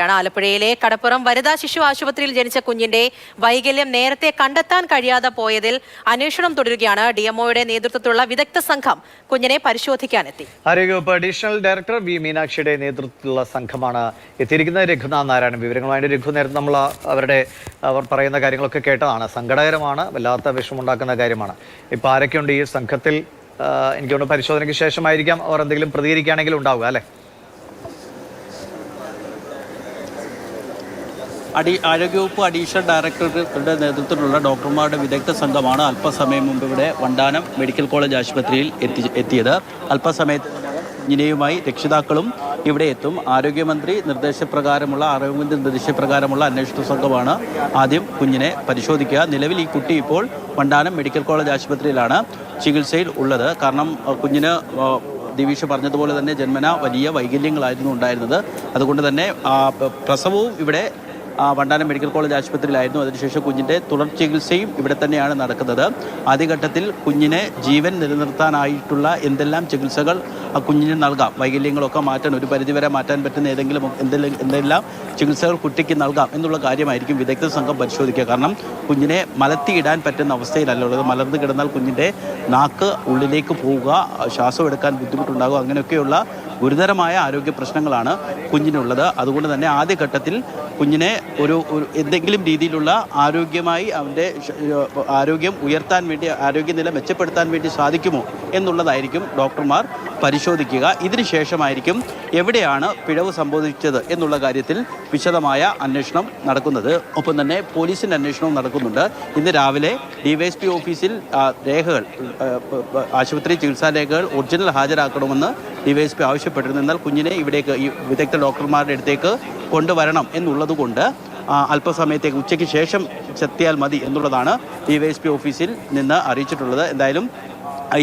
യാണ് ആലപ്പുഴയിലെ കടപ്പുറം വനിതാ ശിശു ആശുപത്രിയിൽ ജനിച്ച കുഞ്ഞിന്റെ വൈകല്യം നേരത്തെ കണ്ടെത്താൻ കഴിയാതെ പോയതിൽ അന്വേഷണം തുടരുകയാണ് ഡിഎംഒയുടെ നേതൃത്വത്തിലുള്ള വിദഗ്ധ സംഘം. കുഞ്ഞിനെ പരിശോധിക്കാനെത്തി. ആരോഗ്യവകുപ്പ് അഡീഷണൽ ഡയറക്ടർ വി മീനാക്ഷിയുടെ നേതൃത്വത്തിലുള്ള സംഘമാണ് എത്തിയിരിക്കുന്നത്. രഘുനാഥ് നാരായണൻ വിവരങ്ങളുമായിട്ട് രഘു നേരത്തെ നമ്മൾ അവരുടെ അവർ പറയുന്ന കാര്യങ്ങളൊക്കെ കേട്ടതാണ്. സങ്കടകരമാണ് വല്ലാത്ത വിഷമുണ്ടാക്കുന്ന കാര്യമാണ്. ഇപ്പോൾ ആരൊക്കെയുണ്ട് ഈ സംഘത്തിൽ? എനിക്കൊന്ന് പരിശോധനയ്ക്ക് ശേഷമായിരിക്കാം. അവർ എന്തെങ്കിലും പ്രതികരിക്കുകയാണെങ്കിൽ ഉണ്ടാവുക അല്ലേ? അടി ആരോഗ്യവകുപ്പ് അഡീഷണൽ ഡയറക്ടറുടെ നേതൃത്വത്തിലുള്ള ഡോക്ടർമാരുടെ വിദഗ്ധ സംഘമാണ് അല്പസമയം മുമ്പ് ഇവിടെ വണ്ടാനം മെഡിക്കൽ കോളേജ് ആശുപത്രിയിൽ എത്തി എത്തിയത്. അല്പസമയത്തിനെയുമായി രക്ഷിതാക്കളും ഇവിടെ എത്തും. ആരോഗ്യമന്ത്രി നിർദ്ദേശപ്രകാരമുള്ള ആരോഗ്യമന്ത്രി നിർദ്ദേശപ്രകാരമുള്ള അന്വേഷണ സംഘമാണ് ആദ്യം കുഞ്ഞിനെ പരിശോധിക്കുക. നിലവിൽ ഈ കുട്ടി ഇപ്പോൾ വണ്ടാനം മെഡിക്കൽ കോളേജ് ആശുപത്രിയിലാണ് ചികിത്സയിൽ ഉള്ളത്. കാരണം കുഞ്ഞിന് ദിവീഷ് പറഞ്ഞതുപോലെ തന്നെ ജന്മന വലിയ വൈകല്യങ്ങളായിരുന്നു ഉണ്ടായിരുന്നത്. അതുകൊണ്ട് തന്നെ പ്രസവവും ഇവിടെ വണ്ടാനം മെഡിക്കൽ കോളേജ് ആശുപത്രിയിലായിരുന്നു. അതിനുശേഷം കുഞ്ഞിന്റെ തുടർ ചികിത്സയും ഇവിടെ തന്നെയാണ് നടക്കുന്നത്. ആദ്യഘട്ടത്തിൽ കുഞ്ഞിനെ ജീവൻ നിലനിർത്താനായിട്ടുള്ള എന്തെല്ലാം ചികിത്സകൾ ആ കുഞ്ഞിന് നൽകാം? വൈകല്യങ്ങളൊക്കെ മാറ്റാൻ ഒരു പരിധിവരെ മാറ്റാൻ പറ്റുന്ന ഏതെങ്കിലും എന്തെല്ലാം എന്തെല്ലാം ചികിത്സകൾ കുട്ടിക്ക് നൽകാം എന്നുള്ള കാര്യമായിരിക്കും വിദഗ്ധ സംഘം പരിശോധിക്കുക. കാരണം കുഞ്ഞിനെ മലത്തിയിടാൻ പറ്റുന്ന അവസ്ഥയിലല്ല ഉള്ളത്. മലർന്നു കിടന്നാൽ കുഞ്ഞിന്റെ നാക്ക് ഉള്ളിലേക്ക് പോവുക ശ്വാസം എടുക്കാൻ ബുദ്ധിമുട്ടുണ്ടാകുക അങ്ങനെയൊക്കെയുള്ള ഗുരുതരമായ ആരോഗ്യ പ്രശ്നങ്ങളാണ് കുഞ്ഞിനുള്ളത്. അതുകൊണ്ട് തന്നെ ആദ്യഘട്ടത്തിൽ കുഞ്ഞിനെ ഒരു എന്തെങ്കിലും രീതിയിലുള്ള ആരോഗ്യമായി അവന്റെ ആരോഗ്യം ഉയർത്താൻ വേണ്ടി ആരോഗ്യനില മെച്ചപ്പെടുത്താൻ വേണ്ടി സാധിക്കുമോ എന്നുള്ളതായിരിക്കും ഡോക്ടർമാർ പരിശോധിക്കുക. ഇതിനുശേഷമായിരിക്കും എവിടെയാണ് പിഴവ് സംഭവിച്ചത് എന്നുള്ള കാര്യത്തിൽ വിശദമായ അന്വേഷണം നടക്കുന്നത്. ഒപ്പം തന്നെ പോലീസിന്റെ അന്വേഷണവും നടക്കുന്നുണ്ട്. ഇന്ന് രാവിലെ ഡിവൈഎസ്പി ഓഫീസിൽ രേഖകൾ ആശുപത്രി ചികിത്സാ രേഖകൾ ഒറിജിനൽ ഹാജരാക്കണമെന്ന് ഡിവൈഎസ്പി ആവശ്യപ്പെട്ടിരുന്നു. എന്നാൽ കുഞ്ഞിനെ ഇവിടേക്ക് ഈ വിദഗ്ധ ഡോക്ടർമാരുടെ അടുത്തേക്ക് കൊണ്ടുവരണം എന്നുള്ളതുകൊണ്ട് അല്പസമയത്തേക്ക് ഉച്ചയ്ക്ക് ശേഷം ചെത്തിയാൽ മതി എന്നുള്ളതാണ് ഡിവൈഎസ്പി ഓഫീസിൽ നിന്ന് അറിയിച്ചിട്ടുള്ളത്. എന്തായാലും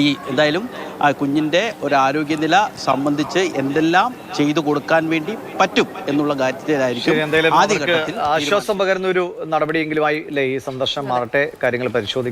ഈ എന്തായാലും ആ കുഞ്ഞിന്റെ ഒരു ആരോഗ്യനില സംബന്ധിച്ച് എന്തെല്ലാം ചെയ്തു കൊടുക്കാൻ വേണ്ടി പറ്റും എന്നുള്ള കാര്യത്തിലായിരിക്കും ആദ്യഘട്ടത്തിൽ ആശ്വാസം പകരുന്ന ഒരു നടപടിയെങ്കിലുമായി ഈ സന്ദർശനം മാറട്ടെ കാര്യങ്ങൾ പരിശോധിക്കട്ടെ.